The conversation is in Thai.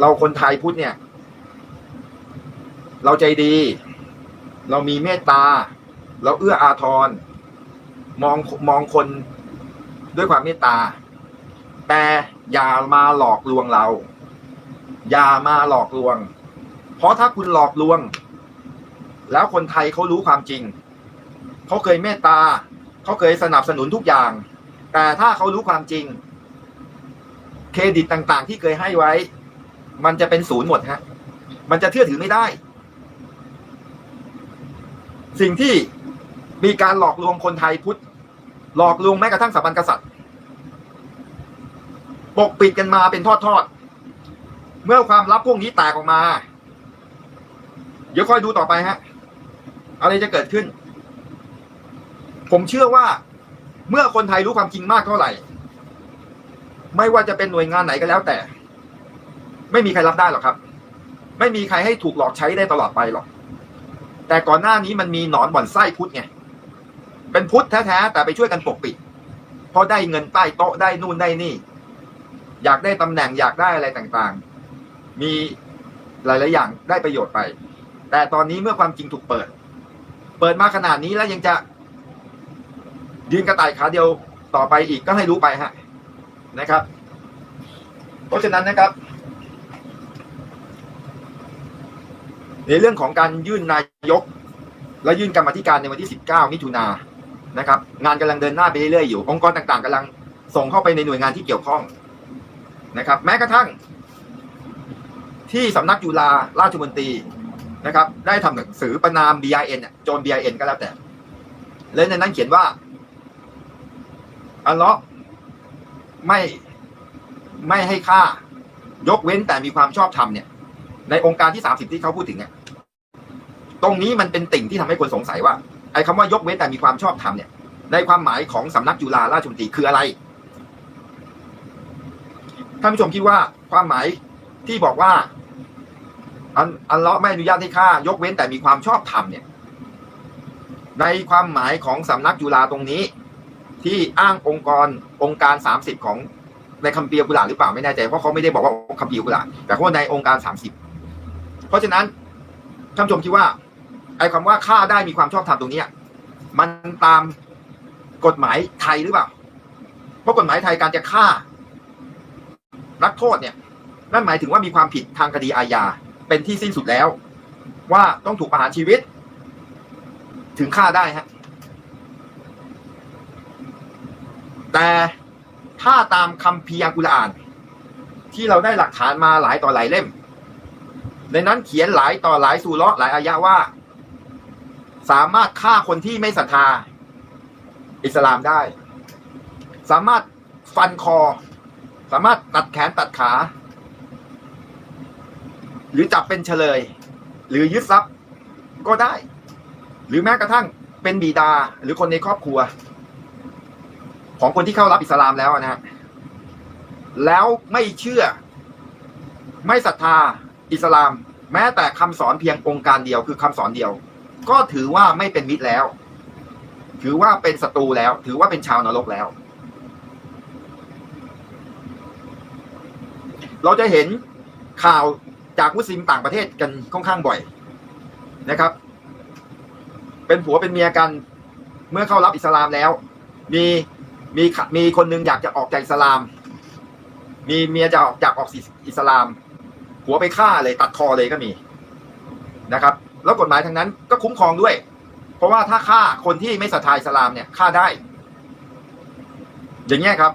เราคนไทยพุทธเนี่ย เราใจดี เรามีเมตตา เราเอื้ออาทร มองมองคนด้วยความเมตตา แต่อย่ามาหลอกลวงเรา อย่ามาหลอกลวง เพราะถ้าคุณหลอกลวง แล้วคนไทยเขารู้ความจริง เขาเคยเมตตา เขาเคยสนับสนุนทุกอย่าง แต่ถ้าเขารู้ความจริง เครดิตต่างๆ ที่เคยให้ไว้ มันจะเป็นศูนย์หมดฮะ มันจะเชื่อถือไม่ได้ สิ่งที่มีการหลอกลวงคนไทยพุทธ หลอกลวงแม้กระทั่งสถาบันกษัตริย์ ปกปิดกันมาเป็นทอดๆ เมื่อความลับพวกนี้แตกออกมา เดี๋ยวคอยดูต่อไปฮะ อะไรจะเกิดขึ้น ผมเชื่อว่าเมื่อคนไทยรู้ความจริงมากเท่าไหร่ ไม่ว่าจะเป็นหน่วยงานไหนก็แล้วแต่ ไม่มีใครรับได้หรอกครับ ไม่มีใครให้ถูกหลอกใช้ได้ตลอดไปหรอก แต่ก่อนหน้านี้มันมีหนอนบ่อนไส้พุทธไงเป็นพุทธแท้ๆแต่ไปช่วยกันปกปิดเพราะได้เงินใต้โต๊ะได้นู่นได้นี่ อยากได้ตำแหน่งอยากได้อะไรต่างๆ มีหลายๆอย่างได้ประโยชน์ไป แต่ตอนนี้เมื่อความจริงถูกเปิด เปิดมาขนาดนี้แล้วยังจะยืนกระต่ายขาเดียวต่อไปอีกก็ให้รู้ไปฮะนะครับ เพราะฉะนั้นนะครับ ในเรื่องของการยื่นนายก และยื่นกรรมธิการในวันที่ 19 มิถุนานะครับ งานกำลังเดินหน้าไปเรื่อยๆอยู่ องค์กรต่างๆกำลังส่งเข้าไปในหน่วยงานที่เกี่ยวข้องนะครับ แม้กระทั่ง ที่สำนักจุฬาราชมนตรีนะครับ ได้ทำหนังสือประนาม BIN เนี่ยโจน BIN ก็แล้วแต่และในนั้นเขียนว่าอัลเลาะห์ไม่ไม่ให้ค่ายกเว้นแต่มีความชอบธรรมเนี่ย ในองค์การที่สามสิบที่เขาพูดถึงเนี่ยตรงนี้มันเป็นติ่งที่ทำให้คนสงสัยว่าไอ้คำว่ายกเว้นแต่มีความชอบธรรมเนี่ย ในความหมายของสำนักจุฬาราชมนตรีคืออะไรท่านผู้ชมคิดว่าความหมายที่บอกว่า อันอัลเลาะไม่อนุญาตให้ฆ่ายกเว้นแต่มีความชอบธรรมเนี่ย ในความหมายของสำนักจุฬาตรงนี้ ที่อ้างองค์กรองค์การสามสิบของในคัมภีร์กุรอานหรือเปล่าไม่แน่ใจเพราะเขาไม่ได้บอกว่าคัมภีร์กุรอานแต่เขาว่าในองค์การสามสิบ เพราะฉะนั้นท่านชมคิดว่า ไอ้คำว่าฆ่าได้มีความชอบธรรมตรงนี้มันตามกฎหมายไทยหรือเปล่า เพราะกฎหมายไทยการจะฆ่านักโทษเนี่ย นั่นหมายถึงว่ามีความผิดทางคดีอาญาเป็นที่สิ้นสุดแล้ว ว่าต้องถูกประหารชีวิต ถึงฆ่าได้ฮะแต่ถ้าตามคำพีร์อัลกุรอาน ที่เราได้หลักฐานมาหลายต่อหลายเล่ม ในนั้นเขียนหลายต่อหลายสูเราะหลายอายะว่า สามารถฆ่าคนที่ไม่ศรัทธา อิสลามได้ สามารถฟันคอ สามารถตัดแขนตัดขา หรือจับเป็นเฉลย หรือยึดทรัพย์ก็ได้ หรือแม้กระทั่งเป็นบิดาหรือคนในครอบครัว ของคนที่เข้ารับอิสลามแล้วนะฮะแล้วไม่เชื่อ ไม่ศรัทธา อิสลาม แม้แต่คำสอนเพียงองค์การเดียวคือคำสอนเดียว ก็ถือว่าไม่เป็นมิตรแล้ว ถือว่าเป็นศัตรูแล้ว ถือว่าเป็นชาวนรกแล้ว เราจะเห็นข่าวจากมุสลิมต่างประเทศกันค่อนข้างบ่อยนะครับ เป็นผัวเป็นเมียกัน เมื่อเข้ารับอิสลามแล้ว มีมีมีคนหนึงอยากจะออกจากอิสลาม มีเมียจะออกอยากออกอิสลาม หัวไปฆ่าเลยตัดคอเลยก็มีนะครับ แล้วกฎหมายทางนั้นก็คุ้มครองด้วย เพราะว่าถ้าฆ่าคนที่ไม่ศรัทธาอิสลามเนี่ยฆ่าได้ อย่างเงี้ยครับ